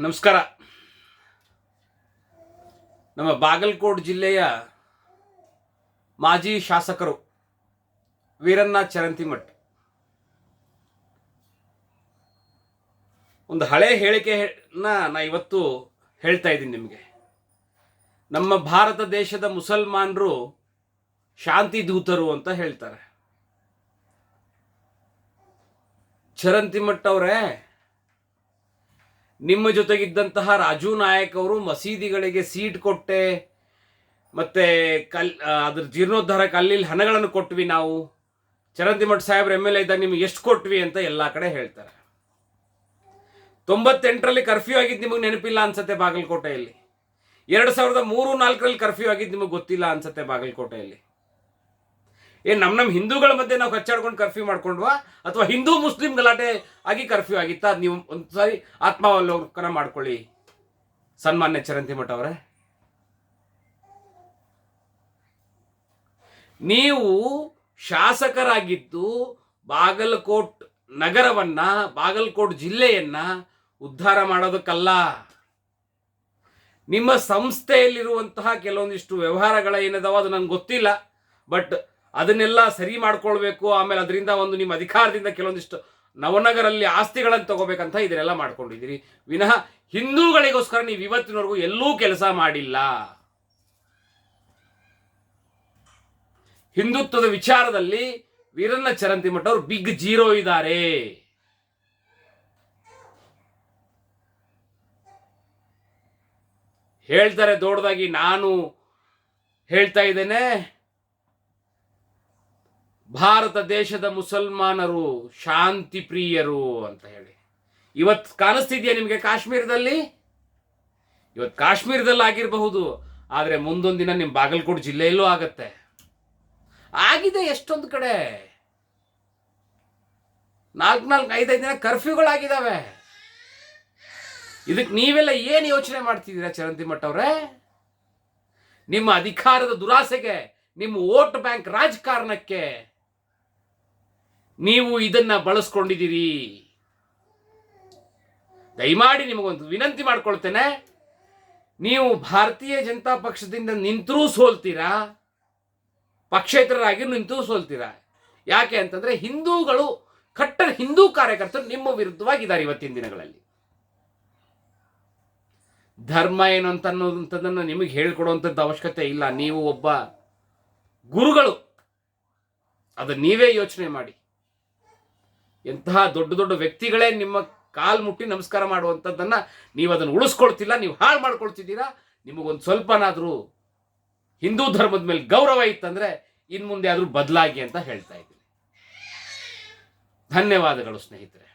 ನಮಸ್ಕಾರ. ನಮ್ಮ ಬಾಗಲಕೋಟ್ ಜಿಲ್ಲೆಯ ಮಾಜಿ ಶಾಸಕರು ವೀರಣ್ಣ ಚರಂತಿಮಠ್. ಒಂದು ಹಳೆ ಹೇಳಿಕೆನ ನಾ ಇವತ್ತು ಹೇಳ್ತಾ ಇದ್ದೀನಿ ನಿಮಗೆ. ನಮ್ಮ ಭಾರತ ದೇಶದ ಮುಸಲ್ಮಾನರು ಶಾಂತಿ ದೂತರು ಅಂತ ಹೇಳ್ತಾರೆ. ಚರಂತಿಮಠ್ ಅವರೇ ನಿಮ್ಮ ಜೊತೆಗಿದ್ದಂತಹ ರಾಜು ನಾಯಕ್ ಅವರು ಮಸೀದಿಗಳಿಗೆ ಸೀಟ್ ಕೊಟ್ಟೆ. ಮತ್ತೆ ಕಲ್ ಅದ್ರ ಜೀರ್ಣೋದ್ಧಾರಕ್ಕೆ ಅಲ್ಲಿ ಇಲ್ಲಿ ಹಣಗಳನ್ನು ಕೊಟ್ವಿ ನಾವು. ಚರಂತಿಮಠ್ ಸಾಹೇಬ್ರ ಎಂ ಎಲ್ ಎ ಇದ್ದಾಗ ನಿಮ್ಗೆ ಎಷ್ಟು ಕೊಟ್ವಿ ಅಂತ ಎಲ್ಲ ಕಡೆ ಹೇಳ್ತಾರೆ. ತೊಂಬತ್ತೆಂಟರಲ್ಲಿ ಕರ್ಫ್ಯೂ ಆಗಿದ್ದು ನಿಮಗೆ ನೆನಪಿಲ್ಲ ಅನ್ಸತ್ತೆ ಬಾಗಲಕೋಟೆಯಲ್ಲಿ. ಎರಡು ಸಾವಿರದ ಮೂರು ನಾಲ್ಕರಲ್ಲಿ ಕರ್ಫ್ಯೂ ಆಗಿದ್ದು ನಿಮಗೆ ಗೊತ್ತಿಲ್ಲ ಅನ್ಸತ್ತೆ ಬಾಗಲಕೋಟೆಯಲ್ಲಿ. ಏನ್ ನಮ್ಮ ನಮ್ಮ ಹಿಂದೂಗಳ ಮಧ್ಯೆ ನಾವು ಕಚ್ಚಾಡ್ಕೊಂಡು ಕರ್ಫ್ಯೂ ಮಾಡ್ಕೊಂಡ್ವಾ? ಅಥವಾ ಹಿಂದೂ ಮುಸ್ಲಿಂ ಗಲಾಟೆ ಆಗಿ ಕರ್ಫ್ಯೂ ಆಗಿತ್ತಾ? ನೀವು ನೀವು ಒಂದ್ಸಾರಿ ಆತ್ಮಾವಲೋಕನ ಮಾಡ್ಕೊಳ್ಳಿ. ಸನ್ಮಾನ್ಯ ಚರಂತಿ ಮಠ ಅವರೇ. ನೀವು ಶಾಸಕರಾಗಿದ್ದು ಬಾಗಲಕೋಟ್ ನಗರವನ್ನ, ಬಾಗಲಕೋಟ್ ಜಿಲ್ಲೆಯನ್ನ ಉದ್ಧಾರ ಮಾಡೋದಕ್ಕಲ್ಲ. ನಿಮ್ಮ ಸಂಸ್ಥೆಯಲ್ಲಿರುವಂತಹ ಕೆಲವೊಂದಿಷ್ಟು ವ್ಯವಹಾರಗಳ ಏನದಾವ ಅದು ನನಗೆ ಗೊತ್ತಿಲ್ಲ. ಬಟ್ ಅದನ್ನೆಲ್ಲ ಸರಿ ಮಾಡ್ಕೊಳ್ಬೇಕು. ಆಮೇಲೆ ಅದರಿಂದ ಒಂದು ನಿಮ್ಮ ಅಧಿಕಾರದಿಂದ ಕೆಲವೊಂದಿಷ್ಟು ನವನಗರಲ್ಲಿ ಆಸ್ತಿಗಳನ್ನು ತಗೋಬೇಕಂತ ಇದನ್ನೆಲ್ಲ ಮಾಡ್ಕೊಂಡಿದ್ದೀರಿ. ವಿನಃ ಹಿಂದೂಗಳಿಗೋಸ್ಕರ ನೀವು ಇವತ್ತಿನವರೆಗೂ ಎಲ್ಲೂ ಕೆಲಸ ಮಾಡಿಲ್ಲ. ಹಿಂದುತ್ವದ ವಿಚಾರದಲ್ಲಿ ವೀರಣ್ಣ ಚರಂತಿಮಠ ಅವರು ಬಿಗ್ ಜೀರೋ ಇದ್ದಾರೆ. ಹೇಳ್ತಾರೆ ದೊಡ್ಡದಾಗಿ, ನಾನು ಹೇಳ್ತಾ ಇದ್ದೇನೆ. ಭಾರತ ದೇಶದ ಮುಸಲ್ಮಾನರು, ಶಾಂತಿ ಪ್ರಿಯರು ಅಂತ ಹೇಳಿ. ಇವತ್ತು ಕಾಣಿಸ್ತಿದೆಯಾ ನಿಮಗೆ ಕಾಶ್ಮೀರದಲ್ಲಿ? ಇವತ್ತು ಕಾಶ್ಮೀರದಲ್ಲಿ ಆಗಿರಬಹುದು, ಆದರೆ ಮುಂದೊಂದು ದಿನ ನಿಮ್ಮ ಬಾಗಲಕೋಟೆ ಜಿಲ್ಲೆಯಲ್ಲೂ ಆಗತ್ತೆ. ಆಗಿದೆ ಎಷ್ಟೊಂದು ಕಡೆ. ನಾಲ್ಕು ನಾಲ್ಕು ಐದೈದು ದಿನ ಕರ್ಫ್ಯೂಗಳಾಗಿದ್ದಾವೆ ಇದಕ್ಕೆ ನೀವೆಲ್ಲ ಏನು ಯೋಚನೆ ಮಾಡ್ತಿದ್ದೀರಾ ಚರಂತಿಮಠ ಅವರೇ? ನಿಮ್ಮ ಅಧಿಕಾರದ ದುರಾಸೆಗೆ, ನಿಮ್ಮ ವೋಟ್ ಬ್ಯಾಂಕ್ ರಾಜಕಾರಣಕ್ಕೆ ನೀವು ಇದನ್ನ ಬಳಸ್ಕೊಂಡಿದ್ದೀರಿ. ದಯಮಾಡಿ ನಿಮಗೊಂದು ವಿನಂತಿ ಮಾಡ್ಕೊಳ್ತೇನೆ. ನೀವು ಭಾರತೀಯ ಜನತಾ ಪಕ್ಷದಿಂದ ನಿಂತರೂ ಸೋಲ್ತೀರಾ? ಪಕ್ಷೇತರರಾಗಿ ನಿಂತೂ ಸೋಲ್ತೀರಾ? ಯಾಕೆ ಅಂತಂದ್ರೆ ಹಿಂದೂಗಳು ಕಟ್ಟರ್ ಹಿಂದೂ ಕಾರ್ಯಕರ್ತರು ನಿಮ್ಮ ವಿರುದ್ಧವಾಗಿದ್ದಾರೆ ಇವತ್ತಿನ ದಿನಗಳಲ್ಲಿ. ಧರ್ಮ ಏನು ಅಂತ ಅನ್ನೋದಂಥದ್ದನ್ನು ನಿಮಗೆ ಹೇಳ್ಕೊಡುವಂಥದ್ದು ಅವಶ್ಯಕತೆ ಇಲ್ಲ. ನೀವು ಒಬ್ಬ ಗುರುಗಳು. ಅದು ನೀವೇ ಯೋಚನೆ ಮಾಡಿ. ಎಂತಹ ದೊಡ್ಡ ದೊಡ್ಡ ವ್ಯಕ್ತಿಗಳೇ ನಿಮ್ಮ ಕಾಲು ಮುಟ್ಟಿ ನಮಸ್ಕಾರ ಮಾಡುವಂಥದ್ದನ್ನು ನೀವು ಅದನ್ನು ಉಳಿಸ್ಕೊಳ್ತಿಲ್ಲ, ನೀವು ಹಾಳು ಮಾಡ್ಕೊಳ್ತಿದ್ದೀರಾ, ನಿಮಗೊಂದು ಸ್ವಲ್ಪನಾದರೂ ಹಿಂದೂ ಧರ್ಮದ ಮೇಲೆ ಗೌರವ ಇತ್ತಂದ್ರೆ ಇನ್ನು ಮುಂದೆ ಆದರೂ ಬದಲಾಗಿ ಅಂತ ಹೇಳ್ತಾ ಇದ್ದೀನಿ. ಧನ್ಯವಾದಗಳು ಸ್ನೇಹಿತರೆ.